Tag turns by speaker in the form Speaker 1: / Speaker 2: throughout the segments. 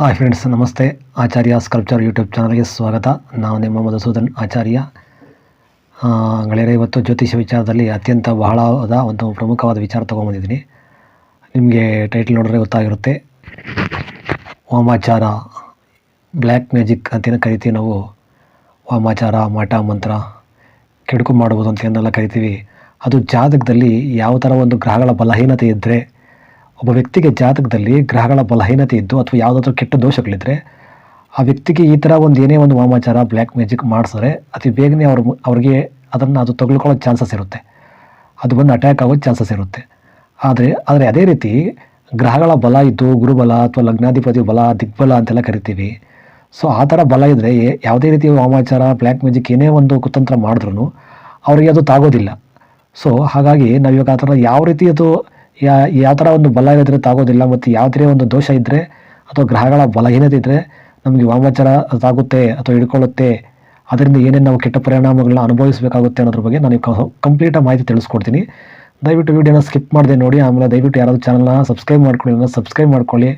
Speaker 1: Hi friends ನಮಸ್ತೆ. ಆಚಾರ್ಯ sculpture YouTube ಚಾನಲ್ಗೆ ಸ್ವಾಗತ. ನಾವು ನಿಮ್ಮ ಮಧುಸೂದನ್ ಆಚಾರ್ಯ. ಗೆಳೆಯರೇ, ಇವತ್ತು ಜ್ಯೋತಿಷ್ಯ ವಿಚಾರದಲ್ಲಿ ಅತ್ಯಂತ ಬಹಳವಾದ ಒಂದು ಪ್ರಮುಖವಾದ ವಿಚಾರ ತೊಗೊಂಬಂದಿದ್ದೀನಿ ನಿಮಗೆ ಟೈಟಲ್ ನೋಡಿದ್ರೆ ಗೊತ್ತಾಗಿರುತ್ತೆ. ವಾಮಾಚಾರ ಬ್ಲ್ಯಾಕ್ ಮ್ಯಾಜಿಕ್ ಅಂತೇನು ಕರಿತೀವಿ ನಾವು. ವಾಮಾಚಾರ ಮಠ ಮಂತ್ರ, ಕೆಡುಕು ಮಾಡ್ಬೋದು ಅಂತ ಏನೆಲ್ಲ ಕರಿತೀವಿ. ಅದು ಜಾತಕದಲ್ಲಿ ಯಾವ ಥರ ಒಂದು ಗ್ರಹಗಳ ಬಲಹೀನತೆ ಇದ್ದರೆ ಒಬ್ಬ ವ್ಯಕ್ತಿಗೆ ಜಾತಕದಲ್ಲಿ ಗ್ರಹಗಳ ಬಲಹೀನತೆ ಇದ್ದು ಅಥವಾ ಯಾವುದಾದ್ರೂ ಕೆಟ್ಟ ದೋಷಗಳಿದ್ದರೆ ಆ ವ್ಯಕ್ತಿಗೆ ಈ ಥರ ಒಂದು ಏನೇ ಒಂದು ವಾಮಾಚಾರ, ಬ್ಲ್ಯಾಕ್ ಮ್ಯಾಜಿಕ್ ಮಾಡಿಸಿದ್ರೆ ಅತಿ ಬೇಗನೆ ಅವ್ರ ಅವ್ರಿಗೆ ಅದನ್ನು ಅದು ತಗೊಳ್ಕೊಳ್ಳೋ ಚಾನ್ಸಸ್ ಇರುತ್ತೆ. ಅದು ಬಂದು ಅಟ್ಯಾಕ್ ಆಗೋ ಚಾನ್ಸಸ್ ಇರುತ್ತೆ. ಆದರೆ ಆದರೆ ಅದೇ ರೀತಿ ಗ್ರಹಗಳ ಬಲ ಇದ್ದು ಗುರುಬಲ ಅಥವಾ ಲಗ್ನಾಧಿಪತಿ ಬಲ, ದಿಗ್ಬಲ ಅಂತೆಲ್ಲ ಕರಿತೀವಿ. ಸೊ, ಆ ಥರ ಬಲ ಇದ್ದರೆ ಯಾವುದೇ ರೀತಿಯ ವಾಮಾಚಾರ, ಬ್ಲ್ಯಾಕ್ ಮ್ಯಾಜಿಕ್ ಏನೇ ಒಂದು ಕುತಂತ್ರ ಮಾಡಿದ್ರು ಅವರಿಗೆ ಅದು ತಾಗೋದಿಲ್ಲ. ಸೊ, ಹಾಗಾಗಿ ನಾವು ಇವಾಗ ಆ ಥರ ಯಾವ ರೀತಿ ಅದು ಯಾ, ಯಾವ ಥರ ಒಂದು ಬಲ ಇದ್ದರೆ ತಾಗೋದಿಲ್ಲ ಮತ್ತು ಯಾವುದೇ ಒಂದು ದೋಷ ಇದ್ದರೆ ಅಥವಾ ಗ್ರಹಗಳ ಬಲಹೀನತೆ ಇದ್ದರೆ ನಮಗೆ ವಾಮಾಚಾರ ಅದಾಗುತ್ತೆ ಅಥವಾ ಹಿಡ್ಕೊಳ್ಳುತ್ತೆ. ಅದರಿಂದ ಏನೇನು ನಾವು ಕೆಟ್ಟ ಪರಿಣಾಮಗಳನ್ನ ಅನುಭವಿಸಬೇಕಾಗುತ್ತೆ ಅನ್ನೋದ್ರ ಬಗ್ಗೆ ನಾನು ಕಂಪ್ಲೀಟಾಗಿ ಮಾಹಿತಿ ತಿಳಿಸ್ಕೊಡ್ತೀನಿ. ದಯವಿಟ್ಟು ವೀಡಿಯೋನ ಸ್ಕಿಪ್ ಮಾಡಿದೆ ನೋಡಿ, ಆಮೇಲೆ ದಯವಿಟ್ಟು ಯಾರಾದರೂ ಚಾನಲ್ನ ಸಬ್ಸ್ಕ್ರೈಬ್ ಮಾಡ್ಕೊಳ್ಳಿ ಸಬ್ಸ್ಕ್ರೈಬ್ ಮಾಡ್ಕೊಳ್ಳಿ.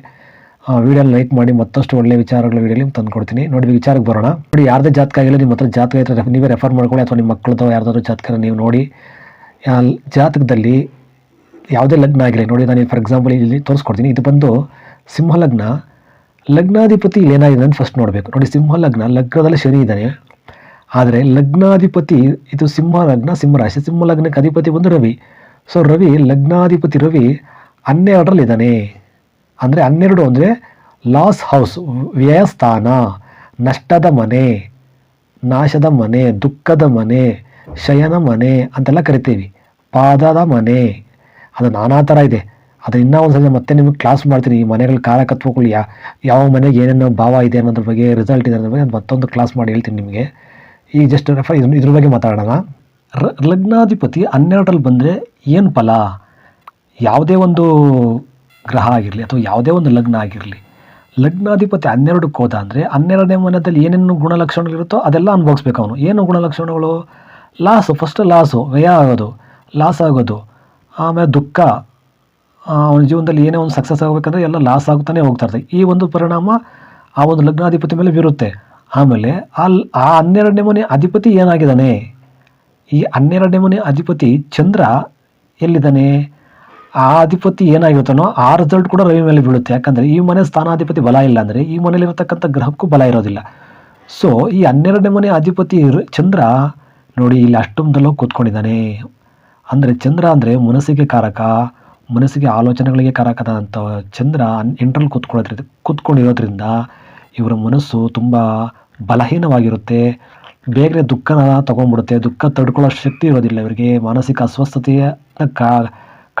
Speaker 1: ವಿಡಿಯೋನ ಲೈಕ್ ಮಾಡಿ ಮತ್ತಷ್ಟು ಒಳ್ಳೆಯ ವಿಚಾರಗಳ ವೀಡಿಯೋಲಿ ತಂದುಕೊಡ್ತೀನಿ. ನೋಡಿ ವಿಚಾರಕ್ಕೆ ಬರೋಣ. ನೋಡಿ, ಯಾರದೇ ಜಾತಕ ಆಗಿಲ್ಲ, ನಿಮ್ಮ ಹತ್ರ ಜಾತಕ ಇದ್ದರೆ ರೆಫ್- ನೀವೇ ರೆಫರ್ ಮಾಡ್ಕೊಳ್ಳಿ, ಅಥವಾ ನಿಮ್ಮ ಮಕ್ಕಳದ್ದು ಯಾರ್ದಾದ್ರು ಜಾತಕನ ನೀವು ನೋಡಿ. ಜಾತಕದಲ್ಲಿ ಯಾವುದೇ ಲಗ್ನ ಆಗಿರಲಿ ನೋಡಿ ನಾನು ಫಾರ್ ಎಕ್ಸಾಂಪಲ್ ಇಲ್ಲಿ ತೋರಿಸ್ಕೊಡ್ತೀನಿ. ಇದು ಬಂದು ಸಿಂಹ ಲಗ್ನ. ಲಗ್ನಾಧಿಪತಿ ಏನಾಗಿದೆ ಅಂತ ಫಸ್ಟ್ ನೋಡಬೇಕು. ನೋಡಿ, ಸಿಂಹ ಲಗ್ನ, ಲಗ್ನದಲ್ಲಿ ಶನಿ ಇದ್ದಾನೆ. ಆದರೆ ಲಗ್ನಾಧಿಪತಿ, ಇದು ಸಿಂಹ ಲಗ್ನ ಸಿಂಹರಾಶಿ ಸಿಂಹ ಲಗ್ನಕ್ಕೆ ಅಧಿಪತಿ ಬಂದು ರವಿ. ಸೊ ರವಿ, ಲಗ್ನಾಧಿಪತಿ ರವಿ ಹನ್ನೆರಡರಲ್ಲಿದ್ದಾನೆ ಅಂದರೆ ಹನ್ನೆರಡು ಅಂದರೆ ಲಾಸ್ ಹೌಸ್ ವ್ಯಯಸ್ಥಾನ, ನಷ್ಟದ ಮನೆ, ನಾಶದ ಮನೆ, ದುಃಖದ ಮನೆ, ಶಯನ ಮನೆ ಅಂತೆಲ್ಲ ಕರಿತೀವಿ. ಪಾದದ ಮನೆ. ಅದು ನಾನಾ ಥರ ಇದೆ. ಅದು ಇನ್ನೂ ಒಂದು ಸಲ ಮತ್ತೆ ನಿಮಗೆ ಕ್ಲಾಸ್ ಮಾಡ್ತೀನಿ. ಈ ಮನೆಗಳ ಕಾರಕತ್ವಗಳು ಯಾ ಯಾವ ಮನೆಗೆ ಏನೇನು ಭಾವ ಇದೆ ಅನ್ನೋದ್ರ ಬಗ್ಗೆ ರಿಸಲ್ಟ್ ಇದೆ ಅನ್ನೋದ್ರ ಬಗ್ಗೆ ಮತ್ತೊಂದು ಕ್ಲಾಸ್ ಮಾಡಿ ಹೇಳ್ತೀನಿ ನಿಮಗೆ. ಈಗ ಜಸ್ಟ್ ರೆಫರ್ ಇದ್ರ ಇದ್ರ ಬಗ್ಗೆ ಮಾತಾಡೋಣ. ರ- ಲಗ್ನಾಧಿಪತಿ ಹನ್ನೆರಡರಲ್ಲಿ ಬಂದರೆ ಏನು ಫಲ? ಯಾವುದೇ ಒಂದು ಗ್ರಹ ಆಗಿರಲಿ ಅಥವಾ ಯಾವುದೇ ಒಂದು ಲಗ್ನ ಆಗಿರಲಿ. ಲಗ್ನಾಧಿಪತಿ ಹನ್ನೆರಡಕ್ಕೆ ಹೋದ ಅಂದರೆ ಹನ್ನೆರಡನೇ ಮನೆಯಲ್ಲಿ ಏನೇನು ಗುಣಲಕ್ಷಣಗಳಿರುತ್ತೋ ಅದೆಲ್ಲ ಅನುಭವಿಸ್ಬೇಕು ಅವನು. ಏನು ಗುಣಲಕ್ಷಣಗಳು? ಲಾಸು ಫಸ್ಟ್ ಲಾಸು, ವ್ಯಯ ಆಗೋದು, ಲಾಸ್ ಆಗೋದು. ಆಮೇಲೆ ದುಃಖ ಅವನ ಜೀವನದಲ್ಲಿ ಏನೇ ಒಂದು ಸಕ್ಸಸ್ ಆಗಬೇಕಂದ್ರೆ ಎಲ್ಲ ಲಾಸ್ ಆಗ್ತಾನೆ ಹೋಗ್ತಾ ಇರ್ತದೆ. ಈ ಒಂದು ಪರಿಣಾಮ ಆ ಒಂದು ಲಗ್ನಾಧಿಪತಿ ಮೇಲೆ ಬೀರುತ್ತೆ. ಆಮೇಲೆ ಅಲ್ಲಿ ಆ ಹನ್ನೆರಡನೇ ಮನೆ ಅಧಿಪತಿ ಏನಾಗಿದ್ದಾನೆ? ಈ ಹನ್ನೆರಡನೇ ಮನೆ ಅಧಿಪತಿ ಚಂದ್ರ ಎಲ್ಲಿದ್ದಾನೆ? ಆ ಅಧಿಪತಿ ಏನಾಗಿರ್ತಾನೋ ಆ ರಿಸಲ್ಟ್ ಕೂಡ ರವಿ ಮೇಲೆ ಬೀಳುತ್ತೆ. ಯಾಕಂದರೆ ಈ ಮನೆ ಸ್ಥಾನಾಧಿಪತಿ ಬಲ ಇಲ್ಲ ಅಂದರೆ ಈ ಮನೆಯಲ್ಲಿರತಕ್ಕಂಥ ಗ್ರಹಕ್ಕೂ ಬಲ ಇರೋದಿಲ್ಲ. ಸೊ ಈ ಹನ್ನೆರಡನೇ ಮನೆ ಅಧಿಪತಿ ಚಂದ್ರ ನೋಡಿ, ಇಲ್ಲಿ ಅಷ್ಟಮದಲ್ಲೋ ಕೂತ್ಕೊಂಡಿದ್ದಾನೆ. ಅಂದರೆ ಚಂದ್ರ ಅಂದರೆ ಮನಸ್ಸಿಗೆ ಕಾರಕ, ಮನಸ್ಸಿಗೆ ಆಲೋಚನೆಗಳಿಗೆ ಕಾರಕದಂಥ ಚಂದ್ರ ಇಂಟ್ರಲ್ ಕೂತ್ಕೊಳ್ಳೋದ್ರಿಂದ ಕೂತ್ಕೊಂಡಿರೋದ್ರಿಂದ ಇವರ ಮನಸ್ಸು ತುಂಬ ಬಲಹೀನವಾಗಿರುತ್ತೆ. ಬೇಗನೆ ದುಃಖನ ತೊಗೊಂಡ್ಬಿಡುತ್ತೆ. ದುಃಖ ತಡ್ಕೊಳ್ಳೋ ಶಕ್ತಿ ಇರೋದಿಲ್ಲ ಇವರಿಗೆ. ಮಾನಸಿಕ ಅಸ್ವಸ್ಥತೆಯನ್ನ ಕಾ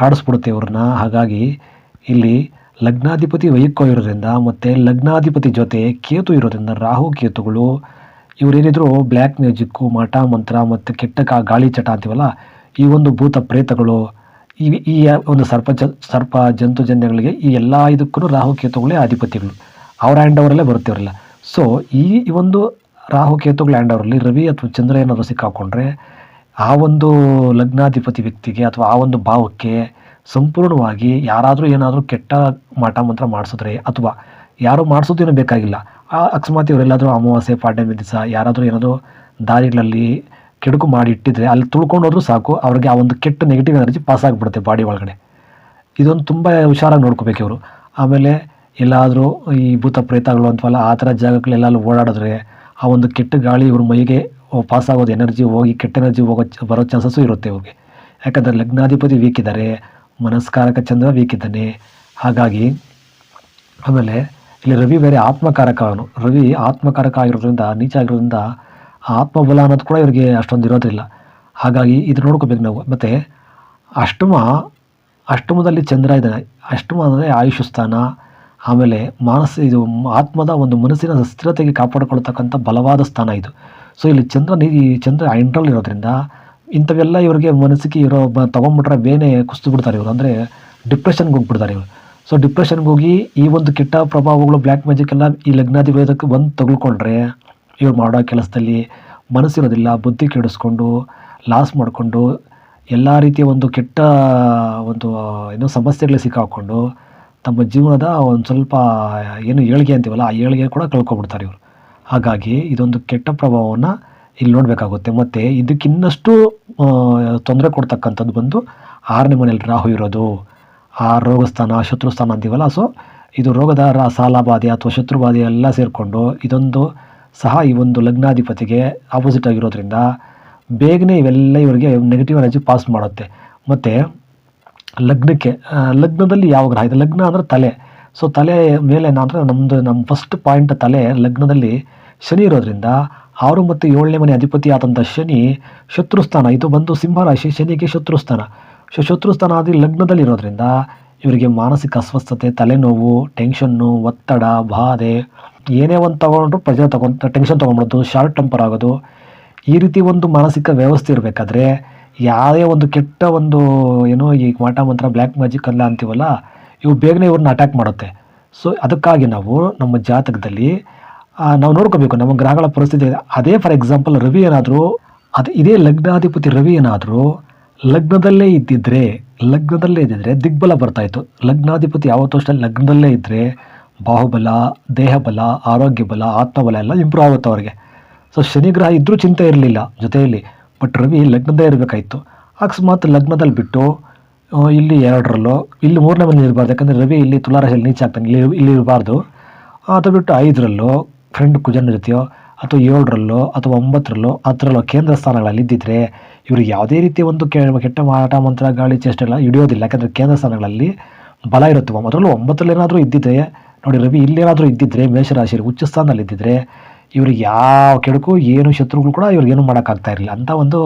Speaker 1: ಕಾಡಿಸ್ಬಿಡುತ್ತೆ ಇವ್ರನ್ನ. ಹಾಗಾಗಿ ಇಲ್ಲಿ ಲಗ್ನಾಧಿಪತಿ ವೈಕೋ ಇರೋದ್ರಿಂದ ಮತ್ತು ಲಗ್ನಾಧಿಪತಿ ಜೊತೆ ಕೇತು ಇರೋದ್ರಿಂದ ರಾಹು ಕೇತುಗಳು, ಇವರೇನಿದ್ರು ಬ್ಲ್ಯಾಕ್ ಮ್ಯೂಜಿಕ್ಕು ಮಠ ಮಂತ್ರ ಮತ್ತು ಕೆಟ್ಟ ಕಾ ಗಾಳಿ ಚಟ ಅಂತೀವಲ್ಲ ಈ ಒಂದು ಭೂತ ಪ್ರೇತಗಳು, ಈ ಈ ಒಂದು ಸರ್ಪ ಸರ್ಪ ಜಂತುಜನ್ಯಗಳಿಗೆ ಈ ಎಲ್ಲ ಇದಕ್ಕೂ ರಾಹು ಕೇತುಗಳೇ ಅಧಿಪತಿಗಳು ಅವ್ರ ಹ್ಯಾಂಡ್ ಓವರಲ್ಲೇ ಬರುತ್ತೆ ಅವರೆಲ್ಲ. ಸೊ ಈ ಒಂದು ರಾಹು ಕೇತುಗಳ ಹ್ಯಾಂಡ್ ಅವರಲ್ಲಿ ರವಿ ಅಥವಾ ಚಂದ್ರ ಏನಾದರೂ ಸಿಕ್ಕಾಕೊಂಡ್ರೆ, ಆ ಒಂದು ಲಗ್ನಾಧಿಪತಿ ವ್ಯಕ್ತಿಗೆ ಅಥವಾ ಆ ಒಂದು ಭಾವಕ್ಕೆ ಸಂಪೂರ್ಣವಾಗಿ ಯಾರಾದರೂ ಏನಾದರೂ ಕೆಟ್ಟ ಮಾಟ ಮಂತ್ರ ಮಾಡಿಸಿದ್ರೆ ಅಥವಾ ಯಾರು ಮಾಡಿಸೋದೇನೂ ಬೇಕಾಗಿಲ್ಲ. ಆ ಅಕಸ್ಮಾತ್ ಇವರೆಲ್ಲಾದರೂ ಅಮಾವಾಸ್ಯೆ, ಪಾಡ್ಯಮಿ ದಿವಸ ಯಾರಾದರೂ ಏನಾದರೂ ದಾರಿಗಳಲ್ಲಿ ಕೆಡುಕು ಮಾಡಿ ಇಟ್ಟಿದ್ರೆ ಅಲ್ಲಿ ತುಳ್ಕೊಂಡು ಹೋದ್ರೂ ಸಾಕು, ಅವ್ರಿಗೆ ಆ ಒಂದು ಕೆಟ್ಟ ನೆಗೆಟಿವ್ ಎನರ್ಜಿ ಪಾಸ್ ಆಗಿಬಿಡುತ್ತೆ ಬಾಡಿ ಒಳಗಡೆ. ಇದೊಂದು ತುಂಬ ಹುಷಾರಾಗಿ ನೋಡ್ಕೋಬೇಕು ಇವರು. ಆಮೇಲೆ ಎಲ್ಲಾದರೂ ಈ ಭೂತ ಪ್ರೇತಗಳು ಅಂತವಲ್ಲ, ಆ ಥರ ಜಾಗಗಳೆಲ್ಲ ಓಡಾಡಿದ್ರೆ ಆ ಒಂದು ಕೆಟ್ಟ ಗಾಳಿ ಇವ್ರ ಮೈಗೆ ಪಾಸ್ ಆಗೋದು ಎನರ್ಜಿ ಹೋಗಿ, ಕೆಟ್ಟ ಎನರ್ಜಿ ಹೋಗೋ ಬರೋ ಚಾನ್ಸಸ್ಸು ಇರುತ್ತೆ ಇವ್ರಿಗೆ. ಯಾಕಂದರೆ ಲಗ್ನಾಧಿಪತಿ ವೀಕ್ ಇದ್ದಾರೆ ಮನಸ್ಕಾರಕ ಚಂದ್ರ ವೀಕ್ ಇದ್ದಾನೆ ಹಾಗಾಗಿ ಆಮೇಲೆ ಇಲ್ಲಿ ರವಿ ಬೇರೆ ಆತ್ಮಕಾರಕ ಅವನು. ರವಿ ಆತ್ಮಕಾರಕ ಆಗಿರೋದ್ರಿಂದ, ನೀಚ ಆಗಿರೋದ್ರಿಂದ ಆತ್ಮಬಲ ಅನ್ನೋದು ಕೂಡ ಇವರಿಗೆ ಅಷ್ಟೊಂದು ಇರೋದಿಲ್ಲ. ಹಾಗಾಗಿ ಇದು ನೋಡ್ಕೋಬೇಕು ನಾವು. ಮತ್ತು ಅಷ್ಟಮ, ಅಷ್ಟಮದಲ್ಲಿ ಚಂದ್ರ ಇದ್ದಾನೆ. ಅಷ್ಟಮ ಅಂದರೆ ಆಯುಷ್ ಸ್ಥಾನ ಆಮೇಲೆ ಮಾನಸ, ಇದು ಆತ್ಮದ ಒಂದು ಮನಸ್ಸಿನ ಸ್ಥಿರತೆಗೆ ಕಾಪಾಡಿಕೊಳ್ತಕ್ಕಂಥ ಬಲವಾದ ಸ್ಥಾನ ಇದು. ಸೊ ಇಲ್ಲಿ ಚಂದ್ರ ಈ ಚಂದ್ರ ಎಂಟ್ರಲ್ಲಿ ಇರೋದ್ರಿಂದ ಇಂಥವೆಲ್ಲ ಇವರಿಗೆ ಮನಸ್ಸಿಗೆ ಇರೋ ಬ, ತೊಗೊಂಬಿಟ್ರೆ ಬೇನೆ ಕುಸ್ತು ಬಿಡ್ತಾರೆ ಇವರು. ಅಂದರೆ ಡಿಪ್ರೆಷನ್ಗೆ ಹೋಗ್ಬಿಡ್ತಾರೆ ಇವರು. ಸೊ ಡಿಪ್ರೆಷನ್ಗೆ ಹೋಗಿ ಈ ಒಂದು ಕೆಟ್ಟ ಪ್ರಭಾವಗಳು, ಬ್ಲ್ಯಾಕ್ ಮ್ಯಾಜಿಕ್ ಎಲ್ಲ ಈ ವೇದಕ್ಕೆ ಬಂದು ತಗೊಳ್ಕೊಂಡ್ರೆ ಇವ್ರು ಮಾಡೋ ಕೆಲಸದಲ್ಲಿ ಮನಸ್ಸಿರೋದಿಲ್ಲ, ಬುದ್ಧಿ ಕೆಡಿಸ್ಕೊಂಡು ಲಾಸ್ ಮಾಡಿಕೊಂಡು, ಎಲ್ಲ ರೀತಿಯ ಒಂದು ಕೆಟ್ಟ, ಒಂದು ಏನೋ ಸಮಸ್ಯೆಗಳಿಗೆ ಸಿಕ್ಕಾಕೊಂಡು ತಮ್ಮ ಜೀವನದ ಒಂದು ಸ್ವಲ್ಪ, ಏನು ಏಳಿಗೆ ಅಂತೀವಲ್ಲ, ಆ ಏಳಿಗೆ ಕೂಡ ಕಳ್ಕೊಬಿಡ್ತಾರೆ ಇವರು. ಹಾಗಾಗಿ ಇದೊಂದು ಕೆಟ್ಟ ಪ್ರಭಾವವನ್ನು ಇಲ್ಲಿ ನೋಡಬೇಕಾಗುತ್ತೆ. ಮತ್ತು ಇದಕ್ಕಿನ್ನಷ್ಟು ತೊಂದರೆ ಕೊಡ್ತಕ್ಕಂಥದ್ದು ಬಂದು ಆರನೇ ಮನೇಲಿ ರಾಹು ಇರೋದು. ಆ ರೋಗಸ್ಥಾನ, ಶತ್ರುಸ್ಥಾನ ಅಂತೀವಲ್ಲ ಸೊ ಇದು ರೋಗದ ರ ಸಾಲ ಬಾಧೆ ಅಥವಾ ಶತ್ರು ಬಾಧೆ ಎಲ್ಲ ಸೇರಿಕೊಂಡು ಇದೊಂದು ಸಹ ಈ ಒಂದು ಲಗ್ನಾಧಿಪತಿಗೆ ಆಪೋಸಿಟ್ ಆಗಿರೋದ್ರಿಂದ ಬೇಗನೆ ಇವೆಲ್ಲ ಇವರಿಗೆ ನೆಗೆಟಿವ್ ಎನರ್ಜಿ ಪಾಸ್ ಮಾಡುತ್ತೆ. ಮತ್ತು ಲಗ್ನಕ್ಕೆ ಲಗ್ನದಲ್ಲಿ ಯಾವ ಗ್ರಹ ಇದೆ? ಲಗ್ನ ಅಂದರೆ ತಲೆ. ಸೊ ತಲೆ ಮೇಲೆ ಅಂದರೆ ನಮ್ಮದು ನಮ್ಮ ಫಸ್ಟ್ ಪಾಯಿಂಟ್ ತಲೆ ಲಗ್ನದಲ್ಲಿ ಶನಿ ಇರೋದ್ರಿಂದ ಆರು ಮತ್ತು ಏಳನೇ ಮನೆ ಅಧಿಪತಿ ಆದಂಥ ಶನಿ ಶತ್ರುಸ್ಥಾನ. ಇದು ಬಂದು ಸಿಂಹರಾಶಿ ಶನಿಗೆ ಶತ್ರುಸ್ಥಾನ. ಸೊ ಶತ್ರುಸ್ಥಾನ ಆದಿ ಲಗ್ನದಲ್ಲಿ ಇರೋದ್ರಿಂದ ಇವರಿಗೆ ಮಾನಸಿಕ ಅಸ್ವಸ್ಥತೆ, ತಲೆನೋವು ಟೆನ್ಷನ್ನು ಒತ್ತಡ, ಬಾಧೆ ಏನೇ ಒಂದು ತೊಗೊಂಡ್ರು ಪ್ರೆಷರ್ ತೊಗೊಂಡ್ ಟೆನ್ಷನ್ ತೊಗೊಂಡ್ಬಿಡೋದು ಶಾರ್ಟ್ ಟೆಂಪರ್ ಆಗೋದು. ಈ ರೀತಿ ಒಂದು ಮಾನಸಿಕ ವ್ಯವಸ್ಥೆ ಇರಬೇಕಾದ್ರೆ ಯಾವುದೇ ಒಂದು ಕೆಟ್ಟ ಒಂದು, ಏನೋ ಈ ಮಾಟ ಮಂತ್ರ ಬ್ಲ್ಯಾಕ್ ಮ್ಯಾಜಿಕ್ ಅಲ್ಲ ಅಂತೀವಲ್ಲ, ಇವು ಬೇಗನೆ ಇವ್ರನ್ನ ಅಟ್ಯಾಕ್ ಮಾಡುತ್ತೆ. ಸೊ ಅದಕ್ಕಾಗಿ ನಾವು ನಮ್ಮ ಜಾತಕದಲ್ಲಿ ನಾವು ನೋಡ್ಕೋಬೇಕು, ನಮ್ಮ ಗ್ರಹಗಳ ಪರಿಸ್ಥಿತಿ. ಅದೇ ಫಾರ್ ಎಕ್ಸಾಂಪಲ್ ರವಿ ಏನಾದರೂ, ಅದು ಇದೇ ಲಗ್ನಾಧಿಪತಿ ರವಿ ಏನಾದರೂ, ಲಗ್ನದಲ್ಲೇ ಇದ್ದಿದ್ದರೆ ಲಗ್ನದಲ್ಲೇ ಇದ್ದಿದ್ರೆ ದಿಗ್ಬಲ ಬರ್ತಾಯಿತ್ತು ಲಗ್ನಾಧಿಪತಿ ಯಾವತ್ತೂ ಅಷ್ಟೇ ಲಗ್ನದಲ್ಲೇ ಇದ್ದರೆ ಬಾಹುಬಲ, ದೇಹಬಲ ಆರೋಗ್ಯ ಬಲ ಆತ್ಮಬಲ ಎಲ್ಲ ಇಂಪ್ರೂವ್ ಆಗುತ್ತೆ ಅವರಿಗೆ. ಸೊ ಶನಿ ಗ್ರಹ ಇದ್ದರೂ ಚಿಂತೆ ಇರಲಿಲ್ಲ ಜೊತೆಯಲ್ಲಿ ಬಟ್ ರವಿ ಲಗ್ನದೇ ಇರಬೇಕಾಯಿತು. ಅಕಸ್ಮಾತ್ ಲಗ್ನದಲ್ಲಿ ಬಿಟ್ಟು ಇಲ್ಲಿ ಎರಡರಲ್ಲೋ, ಇಲ್ಲಿ ಮೂರನೇ ಮನೆ ಇರಬಾರ್ದು, ಯಾಕಂದರೆ ರವಿ ಇಲ್ಲಿ ತುಲಾರಾಶಿಯಲ್ಲಿ ನೀಚ ಆಗ್ತಾನೆ, ಇಲ್ಲಿ ಇಲ್ಲಿ ಇರಬಾರ್ದು. ಅದು ಬಿಟ್ಟು ಐದರಲ್ಲೋ ಫ್ರೆಂಡ್ ಕುಜನ ಜೊತೆಯೋ, ಅಥವಾ ಏಳರಲ್ಲೋ, ಅಥವಾ ಒಂಬತ್ತರಲ್ಲೋ, ಹತ್ತರಲ್ಲೋ ಕೇಂದ್ರ ಸ್ಥಾನಗಳಲ್ಲಿ ಇದ್ದಿದ್ರೆ, ಇವ್ರಿಗೆ ಯಾವುದೇ ರೀತಿ ಒಂದು ಕೆ, ಕೆಟ್ಟ ಮಾಟ, ಮಂತ್ರ, ಗಾಳಿ, ಚೇಷ್ಟೆಲ್ಲ ಹಿಡಿಯೋದಿಲ್ಲ. ಯಾಕಂದರೆ ಕೇಂದ್ರ ಸ್ಥಾನಗಳಲ್ಲಿ ಬಲ ಇರುತ್ತೆ ಅದರಲ್ಲೂ ಒಂಬತ್ತರಲ್ಲೇನಾದರೂ ಏನಾದರೂ ಇದ್ದಿದ್ರೆ ನೋಡಿ ರವಿ, ಇಲ್ಲೇನಾದರೂ ಇದ್ದಿದ್ರೆ ಮೇಷರಾಶಿ ಉಚ್ಚ ಸ್ಥಾನದಲ್ಲಿ ಇದ್ದಿದ್ರೆ, ಇವ್ರಿಗೆ ಯಾವ ಕೆಡಕು ಏನು ಶತ್ರುಗಳು ಕೂಡ ಇವ್ರಿಗೆ ಏನು ಮಾಡೋಕ್ಕಾಗ್ತಾ ಇರಲಿಲ್ಲ. ಅಂತ ಒಂದು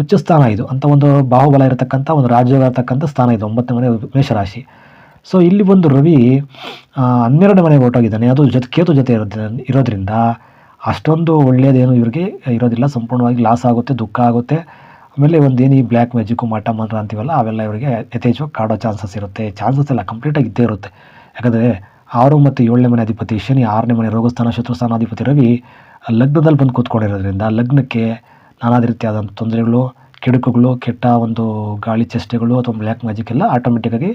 Speaker 1: ಉಚ್ಚ ಸ್ಥಾನ ಇದು. ಅಂತ ಒಂದು ಬಾಹುಬಲ ಇರತಕ್ಕಂಥ ಒಂದು ರಾಜ್ಯಗಳ ಸ್ಥಾನ ಇದು. ಒಂಬತ್ತನೇ ಮನೆ ಮೇಷರಾಶಿ. ಸೊ ಇಲ್ಲಿ ಬಂದು ರವಿ ಹನ್ನೆರಡು ಮನೆಗೆ ಹೊರಟೋಗಿದ್ದಾನೆ. ಅದು ಜೊತೆ, ಕೇತು ಜೊತೆ ಇರೋದ್ರಿಂದ ಇರೋದ್ರಿಂದ ಅಷ್ಟೊಂದು ಒಳ್ಳೆಯದೇನು ಇವ್ರಿಗೆ ಇರೋದಿಲ್ಲ. ಸಂಪೂರ್ಣವಾಗಿ ಲಾಸ್ ಆಗುತ್ತೆ, ದುಃಖ ಆಗುತ್ತೆ. ಆಮೇಲೆ ಒಂದು ಏನು ಈ ಬ್ಲ್ಯಾಕ್ ಮ್ಯಾಜಿಕ್ಕು ಮಾಟ ಮಂತ್ರ ಅಂತೀವಲ್ಲ, ಅವೆಲ್ಲ ಇವರಿಗೆ ಯಥೇಚ್ಛವಾಗಿ ಕಾಡೋ ಚಾನ್ಸಸ್ ಇರುತ್ತೆ. ಚಾನ್ಸಸ್ ಎಲ್ಲ ಕಂಪ್ಲೀಟಾಗಿ ಇದ್ದೇ ಇರುತ್ತೆ. ಯಾಕಂದರೆ ಆರು ಮತ್ತು ಏಳನೇ ಮನೆ ಅಧಿಪತಿ ಶನಿ, ಆರನೇ ಮನೆ ರೋಗಸ್ಥಾನ ಶತ್ರುಸ್ಥಾನಾಧಿಪತಿ ರವಿ ಲಗ್ನದಲ್ಲಿ ಬಂದು ಕೂತ್ಕೊಂಡಿರೋದ್ರಿಂದ ಲಗ್ನಕ್ಕೆ ನಾನಾ ರೀತಿಯಾದಂಥ ತೊಂದರೆಗಳು, ಕೆಡುಕುಗಳು, ಕೆಟ್ಟ ಒಂದು ಗಾಳಿ ಚೇಷ್ಟೆಗಳು ಅಥವಾ ಬ್ಲ್ಯಾಕ್ ಮ್ಯಾಜಿಕ್ ಎಲ್ಲ ಆಟೋಮೆಟಿಕ್ಕಾಗಿ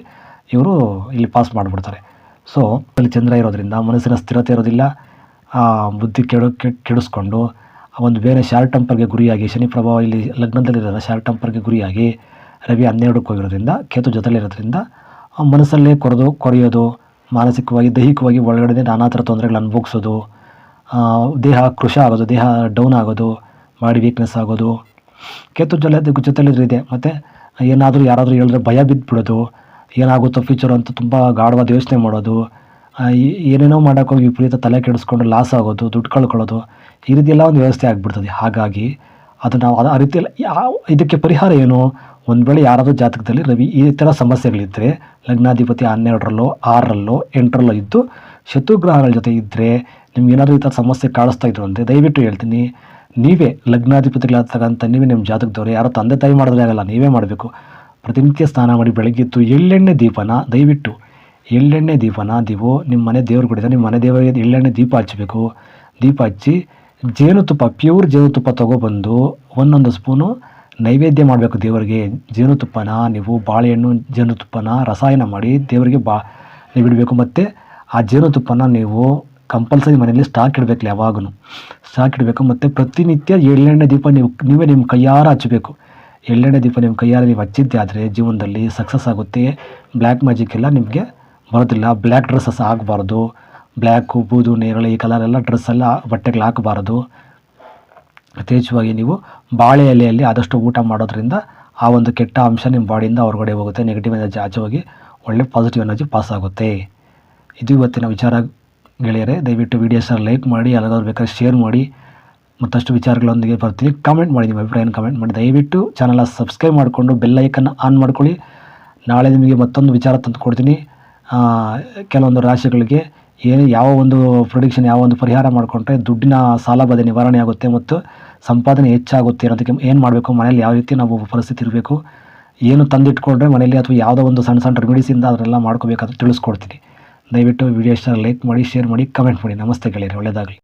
Speaker 1: ಇವರು ಇಲ್ಲಿ ಪಾಸ್ ಮಾಡಿಬಿಡ್ತಾರೆ. ಸೊ ಅಲ್ಲಿ ಚಂದ್ರ ಇರೋದ್ರಿಂದ ಮನಸ್ಸಿನ ಸ್ಥಿರತೆ ಇರೋದಿಲ್ಲ. ಬುದ್ಧಿ ಕೆಡು ಕೆಡಿಸ್ಕೊಂಡು ಒಂದು ಬೇರೆ ಶಾರ್ಟ್ ಟೆಂಪರ್ಗೆ ಗುರಿಯಾಗಿ ಶನಿ ಪ್ರಭಾವ ಇಲ್ಲಿ ಲಗ್ನದಲ್ಲಿರೋದ ಶಾರ್ಟ್ ಟೆಂಪರ್ಗೆ ಗುರಿಯಾಗಿ ರವಿ ಹನ್ನೆರಡಕ್ಕೆ ಹೋಗಿರೋದ್ರಿಂದ, ಕೇತು ಜೊತೆಲಿರೋದ್ರಿಂದ ಮನಸ್ಸಲ್ಲೇ ಕೊರೆದು, ಕೊರೆಯೋದು ಮಾನಸಿಕವಾಗಿ, ದೈಹಿಕವಾಗಿ ಒಳಗಡೆ ನಾನಾ ಥರ ತೊಂದರೆಗಳು ಅನುಭವಿಸೋದು ದೇಹ ಕೃಶ ಆಗೋದು, ದೇಹ ಡೌನ್ ಆಗೋದು ಬಾಡಿ ವೀಕ್ನೆಸ್ ಆಗೋದು ಕೇತು ಜೊಲೆ ಇದೆ ಮತ್ತು ಏನಾದರೂ ಯಾರಾದರೂ ಹೇಳಿದ್ರೆ ಭಯ ಬಿದ್ದುಬಿಡೋದು ಏನಾಗುತ್ತೋ ಫ್ಯೂಚರ್ ಅಂತ ತುಂಬ ಗಾಢವಾದ ಯೋಚನೆ ಮಾಡೋದು ಏನೇನೋ ಮಾಡೋಕ್ಕೋಗಿ ವಿಪರೀತ ತಲೆ ಕೆಡಿಸ್ಕೊಂಡು ಲಾಸ್ ಆಗೋದು, ದುಡ್ಡು ಕಳ್ಕೊಳ್ಳೋದು, ಈ ರೀತಿ ಎಲ್ಲ ಒಂದು ವ್ಯವಸ್ಥೆ ಆಗಿಬಿಡ್ತದೆ. ಹಾಗಾಗಿ ಅದು ನಾವು ಆ ರೀತಿಯಲ್ಲಿ ಯಾವ ಇದಕ್ಕೆ ಪರಿಹಾರ ಏನು? ಒಂದು ವೇಳೆ ಯಾರಾದರೂ ಜಾತಕದಲ್ಲಿ ರವಿ ಈ ಥರ ಸಮಸ್ಯೆಗಳಿದ್ದರೆ ಲಗ್ನಾಧಿಪತಿ ಹನ್ನೆರಡರಲ್ಲೋ, ಆರರಲ್ಲೋ, ಎಂಟರಲ್ಲೋ ಇದ್ದು ಶತ್ರುಗ್ರಹಗಳ ಜೊತೆ ಇದ್ದರೆ ನಿಮ್ಗೆ ಏನಾದರೂ ಈ ಥರ ಸಮಸ್ಯೆ ಕಾಣಿಸ್ತಾ ಇದ್ರು ಅಂದರೆ ದಯವಿಟ್ಟು ಹೇಳ್ತೀನಿ, ನೀವೇ ಲಗ್ನಾಧಿಪತಿಗಳಾಗ್ತಕ್ಕಂಥ ನೀವೇ ನಿಮ್ಮ ಜಾತಕದವರು, ಯಾರೋ ತಂದೆ ತಾಯಿ ಮಾಡಿದ್ರೆ ಆಗಲ್ಲ, ನೀವೇ ಮಾಡಬೇಕು. ಪ್ರತಿನಿತ್ಯ ಸ್ನಾನ ಮಾಡಿ ಬೆಳಗ್ಗೆದ್ದು ಎಳ್ಳೆಣ್ಣೆ ದೀಪನ ದಯವಿಟ್ಟು, ಎಳ್ಳೆಣ್ಣೆ ದೀಪನ ನೀವು ನಿಮ್ಮ ಮನೆ ದೇವ್ರು ಕುಡಿದ ನಿಮ್ಮ ಮನೆ ದೇವರಿಗೆ ಎಳ್ಳೆಣ್ಣೆ ದೀಪ ಹಚ್ಚಬೇಕು. ದೀಪ ಹಚ್ಚಿ ಜೇನುತುಪ್ಪ ಪ್ಯೂರ್ ಜೇನುತುಪ್ಪ ತೊಗೊಬಂದು ಒಂದೊಂದು ಸ್ಪೂನು ನೈವೇದ್ಯ ಮಾಡಬೇಕು ದೇವರಿಗೆ. ಜೇನುತುಪ್ಪನ ನೀವು ಬಾಳೆಹಣ್ಣು ಜೇನುತುಪ್ಪನ ರಸಾಯನ ಮಾಡಿ ದೇವರಿಗೆ ಬಾ ನೀವು ಇಡಬೇಕು ಮತ್ತು ಆ ಜೇನುತುಪ್ಪನ ನೀವು ಕಂಪಲ್ಸರಿ ಮನೆಯಲ್ಲಿ ಸ್ಟಾಕ್ ಇಡಬೇಕು ಯಾವಾಗೂ ಸ್ಟಾಕ್ ಇಡಬೇಕು. ಮತ್ತು ಪ್ರತಿನಿತ್ಯ ಎಳ್ಳೆಣ್ಣೆ ದೀಪ ನೀವು, ನೀವೇ ನಿಮ್ಮ ಕೈಯಾರ ಹಚ್ಚಬೇಕು. ಎಳ್ಳೆಣ್ಣೆ ದೀಪ ನಿಮ್ಮ ಕೈಯಾರ ನೀವು ಹಚ್ಚಿದ್ದೆ ಆದರೆ ಜೀವನದಲ್ಲಿ ಸಕ್ಸಸ್ ಆಗುತ್ತೆ. ಬ್ಲ್ಯಾಕ್ ಮ್ಯಾಜಿಕ್ ಎಲ್ಲ ನಿಮಗೆ ಬರೋದಿಲ್ಲ. ಬ್ಲ್ಯಾಕ್ ಡ್ರೆಸ್ಸಸ್ ಆಗಬಾರ್ದು. ಬ್ಲ್ಯಾಕು ಬೂದು, ನೇರಳೆ ಈ ಕಲರೆಲ್ಲ ಡ್ರೆಸ್ಸೆಲ್ಲ ಬಟ್ಟೆಗಳು ಹಾಕಬಾರ್ದು. ಯಥೇಚ್ಛವಾಗಿ ನೀವು ಬಾಳೆ ಎಲೆಯಲ್ಲಿ ಆದಷ್ಟು ಊಟ ಮಾಡೋದ್ರಿಂದ ಆ ಒಂದು ಕೆಟ್ಟ ಅಂಶ ನಿಮ್ಮ ಬಾಡಿಯಿಂದ ಹೊರಗಡೆ ಹೋಗುತ್ತೆ ನೆಗೆಟಿವ್ ಎನರ್ಜಿ ಆಚೆ ಹೋಗಿ ಒಳ್ಳೆ ಪಾಸಿಟಿವ್ ಎನರ್ಜಿ ಪಾಸ್ ಆಗುತ್ತೆ. ಇದು ಇವತ್ತಿನ ವಿಚಾರ ಗೆಳೆಯರೆ, ದಯವಿಟ್ಟು ವೀಡಿಯೋಸನ್ನ ಲೈಕ್ ಮಾಡಿ ಎಲ್ಲಾದರೂ ಬೇಕಾದ್ರೆ ಶೇರ್ ಮಾಡಿ. ಮತ್ತಷ್ಟು ವಿಚಾರಗಳೊಂದಿಗೆ ಬರ್ತೀನಿ. ಕಾಮೆಂಟ್ ಮಾಡಿ ನಿಮ್ಮ ಅಭಿಪ್ರಾಯನ ಕಮೆಂಟ್ ಮಾಡಿ. ದಯವಿಟ್ಟು ಚಾನಲ್ನ ಸಬ್ಸ್ಕ್ರೈಬ್ ಮಾಡಿಕೊಂಡು ಬೆಲ್ ಐಕನ್ನ ಆನ್ ಮಾಡ್ಕೊಳ್ಳಿ. ನಾಳೆ ನಿಮಗೆ ಮತ್ತೊಂದು ವಿಚಾರ ತಂದು ಕೊಡ್ತೀನಿ. ಕೆಲವೊಂದು ರಾಶಿಗಳಿಗೆ ಏನು ಯಾವ ಒಂದು ಪ್ರೊಡಿಕ್ಷನ್ ಯಾವ ಒಂದು ಪರಿಹಾರ ಮಾಡಿಕೊಂಡ್ರೆ ದುಡ್ಡಿನ ಸಾಲಬಾಧೆ ನಿವಾರಣೆ ಆಗುತ್ತೆ ಮತ್ತು ಸಂಪಾದನೆ ಹೆಚ್ಚಾಗುತ್ತೆ ಅನ್ನೋದಕ್ಕೆ ಏನು ಮಾಡಬೇಕು? ಮನೇಲಿ ಯಾವ ರೀತಿ ನಾವು ಪರಿಸ್ಥಿತಿ ಇರಬೇಕು ಏನು ತಂದಿಟ್ಕೊಂಡ್ರೆ ಮನೆಯಲ್ಲಿ ಅಥವಾ ಯಾವುದೋ ಒಂದು ಸಣ್ಣ ಸಣ್ಣ ರೆಮಿಡೀಸಿಂದ ಅದನ್ನೆಲ್ಲ ಮಾಡ್ಕೋಬೇಕಾದ್ರೆ ತಿಳಿಸ್ಕೊಡ್ತೀನಿ. ದಯವಿಟ್ಟು ವಿಡಿಯೋ ಇಷ್ಟ ಲೈಕ್ ಮಾಡಿ ಶೇರ್ ಮಾಡಿ ಕಮೆಂಟ್ ಮಾಡಿ. ನಮಸ್ತೆ ಗೆಳೆಯರೆ, ಒಳ್ಳೆಯದಾಗಲಿ.